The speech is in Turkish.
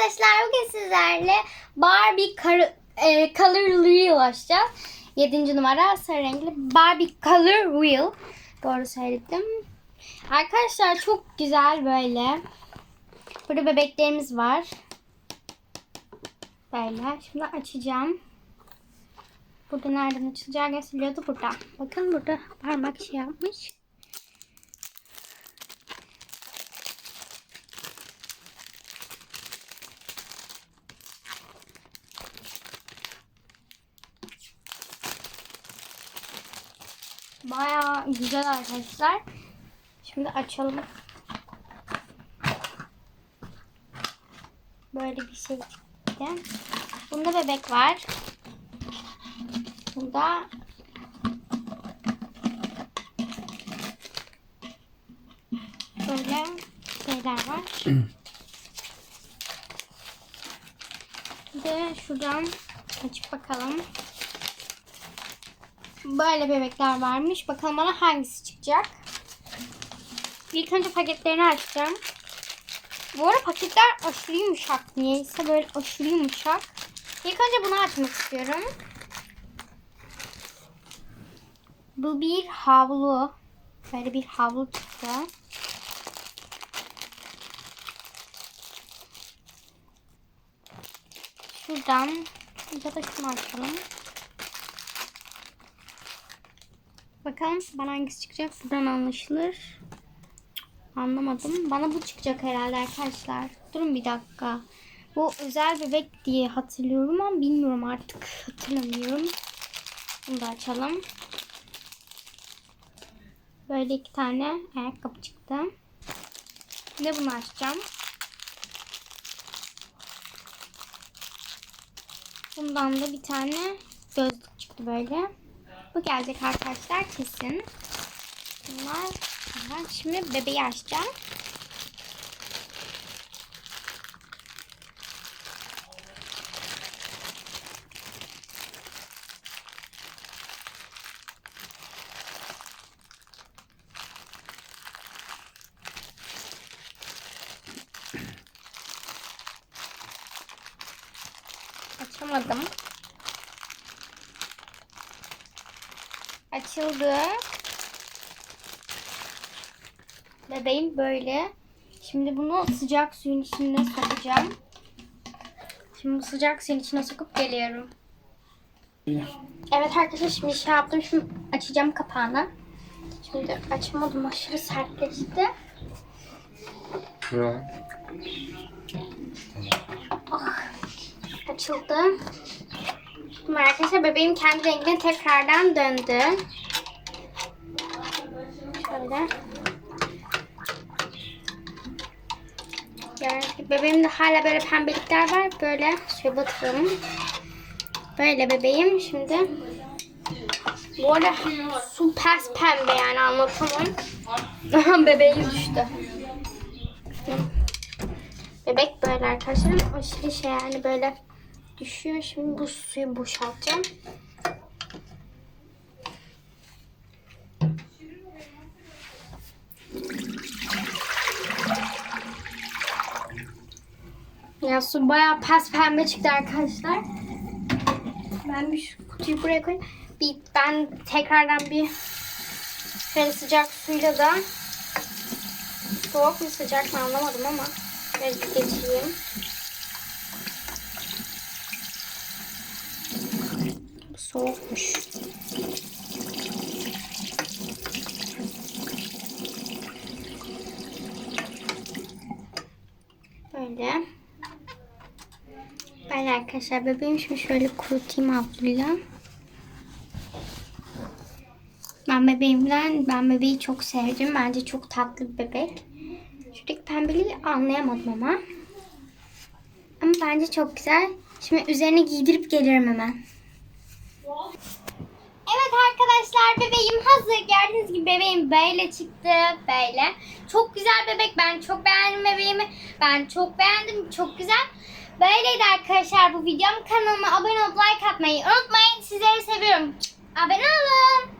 arkadaşlar bugün sizlerle Barbie Car- e, Color Wheel açacağız. 7. numara sarı renkli Barbie Color Wheel. Doğru söyledim. Arkadaşlar çok güzel böyle. Burada bebeklerimiz var. Böyle. Şimdi açacağım. Burada nereden açılacağı gösteriyordu burada. Bakın burada parmak şey yapmış. Baya güzel arkadaşlar. Şimdi açalım. Böyle bir şey çıktı. Bunda bebek var. Bunda böyle şeyler var. Bir de şuradan açıp bakalım. Böyle bebekler varmış. Bakalım bana hangisi çıkacak. İlk önce paketlerini açacağım. Bu arada paketler aşırı yumuşak. Niyeyse böyle aşırı yumuşak. İlk önce bunu açmak istiyorum. Bu bir havlu. Böyle bir havlu çıktı. Şuradan ya da şunu açalım. Bakalım bana hangisi çıkacak. Buradan anlaşılır. Anlamadım. Bana bu çıkacak herhalde arkadaşlar. Durun bir dakika. Bu özel bebek diye hatırlıyorum ama bilmiyorum artık. Hatırlamıyorum. Bunu da açalım. Böyle iki tane ayakkabı çıktı. Bir de bunu açacağım. Bundan da bir tane gözlük çıktı böyle. Bu gelecek arkadaşlar kesin. Bunlar Aha, şimdi bebeği açacağım. Açamadım. Açıldı. Bebeğim böyle. Şimdi bunu sıcak suyun içine sokacağım. Şimdi sıcak suyun içine sokup geliyorum. Evet arkadaşlar şimdi şey yaptım. Şimdi açacağım kapağını. Şimdi açamadım aşırı sertleşti. Şura. Açıldı. Şimdi arkadaşlar bebeğim kendi rengine tekrardan döndü. Şöyle. Gibi bebeğimde hala böyle pembelikler var. Böyle şöyle batıralım. Böyle bebeğim şimdi. Bu arada su pembe yani anlatamam. Bebeğim düştü. Bebek böyle arkadaşlar. Aşırı şey yani böyle düşüyor. Şimdi bu suyu boşaltacağım. Ya su bayağı pes pembe çıktı arkadaşlar. Ben bir şu kutuyu buraya koyayım. Bir, ben tekrardan bir şöyle sıcak suyla da soğuk mu sıcak mı anlamadım ama böyle bir geçireyim. Bu soğukmuş. Böyle. Böyle arkadaşlar bebeğim şimdi şöyle kurutayım havluyla. Ben bebeğimden, ben bebeği çok sevdim. Bence çok tatlı bir bebek. Şuradaki pembeliği anlayamadım ama. Ama bence çok güzel. Şimdi üzerine giydirip gelirim hemen. Evet arkadaşlar bebeğim hazır. Gördüğünüz gibi bebeğim böyle çıktı. Böyle. Çok güzel bebek. Ben çok beğendim bebeğimi. Ben çok beğendim. Çok güzel. Böyleydi arkadaşlar bu videom. Kanalıma abone olup like atmayı unutmayın. Sizleri seviyorum. Abone olun.